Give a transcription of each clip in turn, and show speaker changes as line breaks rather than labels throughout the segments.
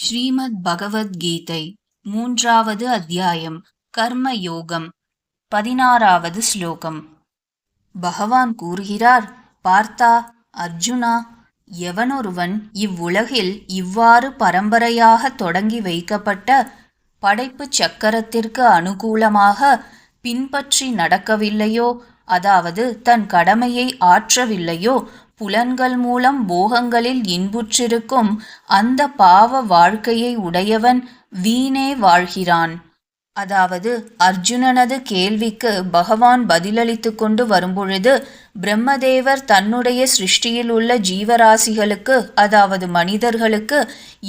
ஸ்ரீமத் பகவத்கீதை மூன்றாவது அத்தியாயம் கர்ம யோகம் பதினாறாவது ஸ்லோகம். பகவான் கூறுகிறார் பார்த்தா அர்ஜுனா எவனொருவன் இவ்வுலகில் இவ்வாறு பரம்பரையாக தொடங்கி வைக்கப்பட்ட படைப்பு சக்கரத்திற்கு அனுகூலமாக பின்பற்றி நடக்கவில்லையோ அதாவது தன் கடமையை ஆற்றவில்லையோ புலன்கள் மூலம் போகங்களில் இன்புற்றிருக்கும் அந்த பாவ வாழ்க்கையை உடையவன் வீணே வாழ்கிறான். அதாவது அர்ஜுனனது கேள்விக்கு பகவான் பதிலளித்து கொண்டு வரும்பொழுது பிரம்மதேவர் தன்னுடைய சிருஷ்டியில் உள்ள ஜீவராசிகளுக்கு அதாவது மனிதர்களுக்கு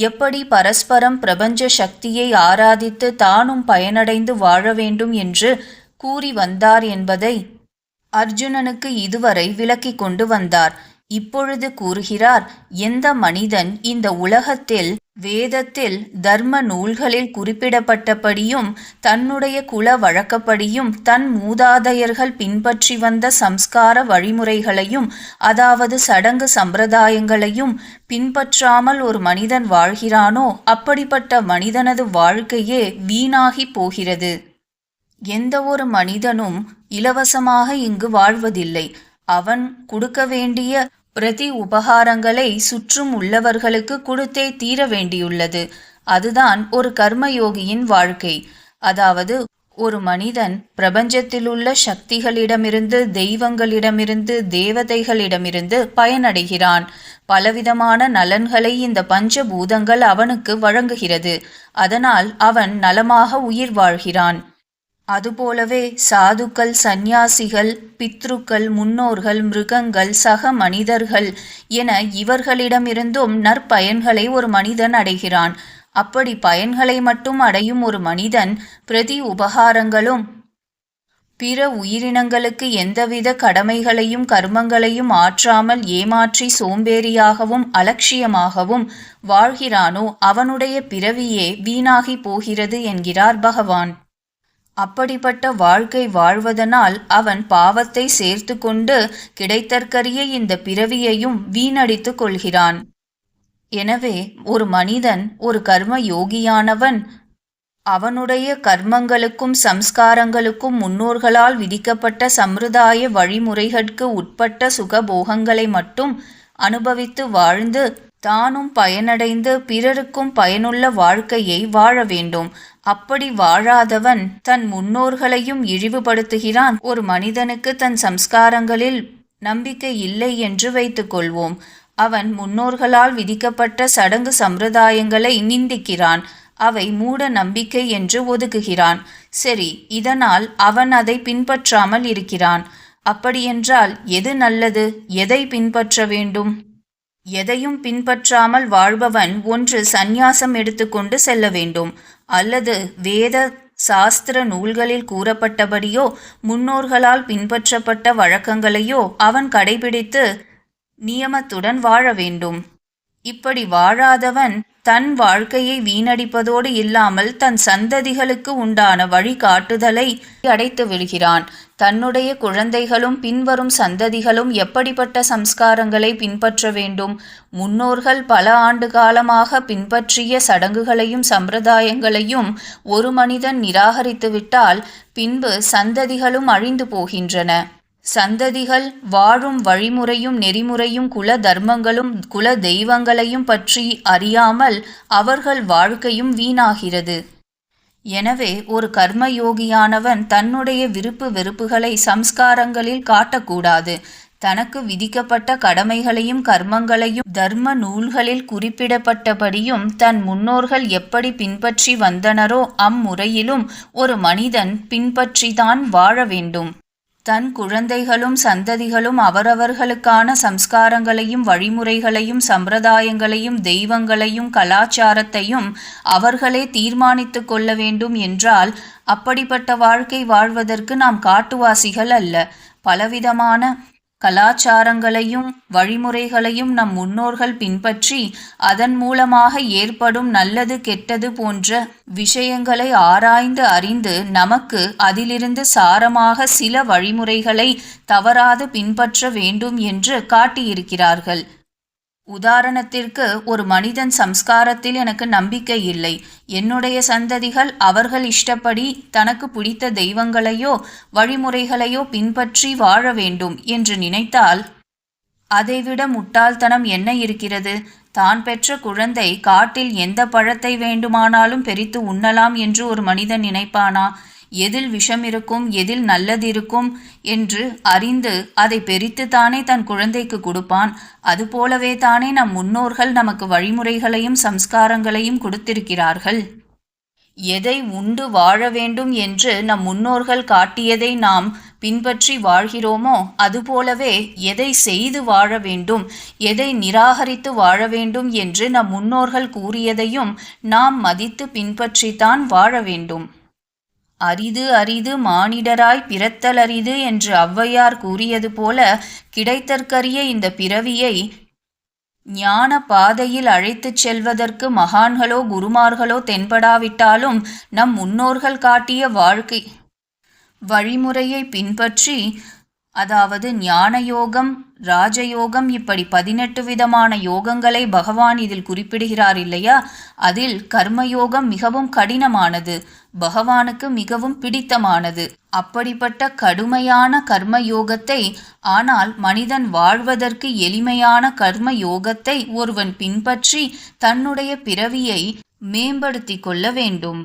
எப்படி பரஸ்பரம் பிரபஞ்ச சக்தியை ஆராதித்து தானும் பயனடைந்து வாழ வேண்டும் என்று கூறி வந்தார் என்பதை அர்ஜுனனுக்கு இதுவரை விளக்கிக் கொண்டு வந்தார். இப்பொழுது கூறுகிறார் எந்த மனிதன் இந்த உலகத்தில் வேதத்தில் தர்ம நூல்களில் குறிப்பிடப்பட்டபடியும் தன்னுடைய குல வழக்கப்படியும் தன் மூதாதையர்கள் பின்பற்றி வந்த சம்ஸ்கார வழிமுறைகளையும் அதாவது சடங்கு சம்பிரதாயங்களையும் பின்பற்றாமல் ஒரு மனிதன் வாழ்கிறானோ அப்படிப்பட்ட மனிதனது வாழ்க்கையே வீணாகி போகிறது. எந்த ஒரு மனிதனும் இலவசமாக இங்கு வாழ்வதில்லை. அவன் கொடுக்க வேண்டிய பிரதி உபகாரங்களை சுற்றும் உள்ளவர்களுக்கு கொடுத்தே தீர வேண்டியுள்ளது. அதுதான் ஒரு கர்மயோகியின் வாழ்க்கை. அதாவது ஒரு மனிதன் பிரபஞ்சத்திலுள்ள சக்திகளிடமிருந்து தெய்வங்களிடமிருந்து தேவதைகளிடமிருந்து பயனடைகிறான். பலவிதமான நலன்களை இந்த பஞ்சபூதங்கள் அவனுக்கு வழங்குகிறது. அதனால் அவன் நலமாக உயிர் வாழ்கிறான். அதுபோலவே சாதுக்கள் சந்நியாசிகள் பித்ருக்கள் முன்னோர்கள் மிருகங்கள் சக மனிதர்கள் என இவர்களிடமிருந்தும் நற்பயன்களை ஒரு மனிதன் அடைகிறான். அப்படி பயன்களை மட்டும் அடையும் ஒரு மனிதன் பிரதி உபகாரங்களும் பிற உயிரினங்களுக்கு எந்தவித கடமைகளையும் கர்மங்களையும் ஆற்றாமல் ஏமாற்றி சோம்பேறியாகவும் அலட்சியமாகவும் வாழ்கிறானோ அவனுடைய பிறவியே வீணாகி போகிறது என்கிறார் பகவான். அப்படிப்பட்ட வாழ்க்கை வாழ்வதனால் அவன் பாவத்தை சேர்த்து கொண்டு கிடைத்தற்கரிய இந்த பிறவியையும் வீணடித்து கொள்கிறான். எனவே ஒரு மனிதன் ஒரு கர்ம யோகியானவன் அவனுடைய கர்மங்களுக்கும் சம்ஸ்காரங்களுக்கும் முன்னோர்களால் விதிக்கப்பட்ட சம்பிரதாய வழிமுறைகளுக்கு உட்பட்ட சுகபோகங்களை மட்டும் அனுபவித்து வாழ்ந்து தானும் பயனடைந்து பிறருக்கும் பயனுள்ள வாழ்க்கையை வாழ வேண்டும். அப்படி வாழாதவன் தன் முன்னோர்களையும் இழிவுபடுத்துகிறான். ஒரு மனிதனுக்கு தன் சம்ஸ்காரங்களில் நம்பிக்கை இல்லை என்று வைத்துக்கொள்வோம் அவன் முன்னோர்களால் விதிக்கப்பட்ட சடங்கு சம்பிரதாயங்களை நிந்திக்கிறான். அவை மூட நம்பிக்கை என்று ஒதுக்குகிறான். சரி இதனால் அவன் அதை பின்பற்றாமல் இருக்கிறான். அப்படியென்றால் எது நல்லது? எதை பின்பற்ற வேண்டும்? எதையும் பின்பற்றாமல் வாழ்பவன் ஒன்று சந்நியாசம் எடுத்துக்கொண்டு செல்ல வேண்டும். அல்லது வேத சாஸ்திர நூல்களில் கூறப்பட்டபடியோ முன்னோர்களால் பின்பற்றப்பட்ட வழக்கங்களையோ அவன் கடைபிடித்து நியமத்துடன் வாழ வேண்டும். இப்படி வாழாதவன் தன் வாழ்க்கையை வீணடிப்பதோடு இல்லாமல் தன் சந்ததிகளுக்கு உண்டான வழிகாட்டுதலை அடைத்து விடுகிறான். தன்னுடைய குழந்தைகளும் பின்வரும் சந்ததிகளும் எப்படிப்பட்ட சம்ஸ்காரங்களை பின்பற்ற வேண்டும்? முன்னோர்கள் பல ஆண்டு காலமாக பின்பற்றிய சடங்குகளையும் சம்பிரதாயங்களையும் ஒரு மனிதன் நிராகரித்துவிட்டால் பின்பு சந்ததிகளும் அழிந்து போகின்றன. சந்ததிகள் வாழும் வழிமுறையும் நெறிமுறையும் குல தர்மங்களும் குல தெய்வங்களையும் பற்றி அறியாமல் அவர்கள் வாழ்க்கையும் வீணாகிறது. எனவே ஒரு கர்மயோகியானவன் தன்னுடைய விருப்பு வெறுப்புகளை சம்ஸ்காரங்களில் காட்டக்கூடாது. தனக்கு விதிக்கப்பட்ட கடமைகளையும் கர்மங்களையும் தர்ம நூல்களில் குறிப்பிடப்பட்டபடியும் தன் முன்னோர்கள் எப்படி பின்பற்றி வந்தனரோ அம்முறையிலும் ஒரு மனிதன் பின்பற்றிதான் வாழ வேண்டும். தன் குழந்தைகளும் சந்ததிகளும் அவரவர்களுக்கான சம்ஸ்காரங்களையும் வழிமுறைகளையும் சம்பிரதாயங்களையும் தெய்வங்களையும் கலாச்சாரத்தையும் அவர்களே தீர்மானித்து கொள்ள வேண்டும் என்றால் அப்படிப்பட்ட வாழ்க்கை வாழ்வதற்கு நாம் காட்டுவாசிகள் அல்ல. பலவிதமான கலாச்சாரங்களையும் வழிமுறைகளையும் நம் முன்னோர்கள் பின்பற்றி அதன் மூலமாக ஏற்படும் நல்லது கெட்டது போன்ற விஷயங்களை ஆராய்ந்து அறிந்து நமக்கு அதிலிருந்து சாரமாக சில வழிமுறைகளை தவறாது பின்பற்ற வேண்டும் என்று காட்டியிருக்கிறார்கள். உதாரணத்திற்கு ஒரு மனிதன் சம்ஸ்காரத்தில் எனக்கு நம்பிக்கை இல்லை. என்னுடைய சந்ததிகள் அவர்கள் இஷ்டப்படி தனக்கு பிடித்த தெய்வங்களையோ வழிமுறைகளையோ பின்பற்றி வாழ வேண்டும் என்று நினைத்தால் அதைவிட முட்டாள்தனம் என்ன இருக்கிறது? தான் பெற்ற குழந்தை காட்டில் எந்த பழத்தை வேண்டுமானாலும் பெரித்து உண்ணலாம் என்று ஒரு மனிதன் நினைப்பானா? எதில் விஷம் இருக்கும் எதில் நல்லது இருக்கும் என்று அறிந்து அதை பெரித்து தானே தன் குழந்தைக்கு கொடுப்பான். அதுபோலவே தானே நம் முன்னோர்கள் நமக்கு வழிமுறைகளையும் சம்ஸ்காரங்களையும் கொடுத்திருக்கிறார்கள். எதை உண்டு வாழ வேண்டும் என்று நம் முன்னோர்கள் காட்டியதை நாம் பின்பற்றி வாழ்கிறோமோ அதுபோலவே எதை செய்து வாழ வேண்டும் எதை நிராகரித்து வாழ வேண்டும் என்று நம் முன்னோர்கள் கூறியதையும் நாம் மதித்து பின்பற்றித்தான் வாழ வேண்டும். அரிது அரிது மானிடராய் பிறத்தல் அரிது என்று ஔவையார் கூறியது போல கிடைத்தற்கரிய இந்த பிறவியை ஞான பாதையில் அழைத்துச் செல்வதற்கு மகான்களோ குருமார்களோ தென்படாவிட்டாலும் நம் முன்னோர்கள் காட்டிய வாழ்க்கை வழிமுறையை பின்பற்றி அதாவது ஞான யோகம் ராஜயோகம் இப்படி பதினெட்டு விதமான யோகங்களை பகவான் இதில் குறிப்பிடுகிறார் இல்லையா? அதில் கர்மயோகம் மிகவும் கடினமானது பகவானுக்கு மிகவும் பிடித்தமானது. அப்படிப்பட்ட கடுமையான கர்ம யோகத்தை ஆனால் மனிதன் வாழ்வதற்கு எளிமையான கர்ம யோகத்தை ஒருவன் பின்பற்றி தன்னுடைய பிறவியை மேம்படுத்திக் கொள்ள வேண்டும்.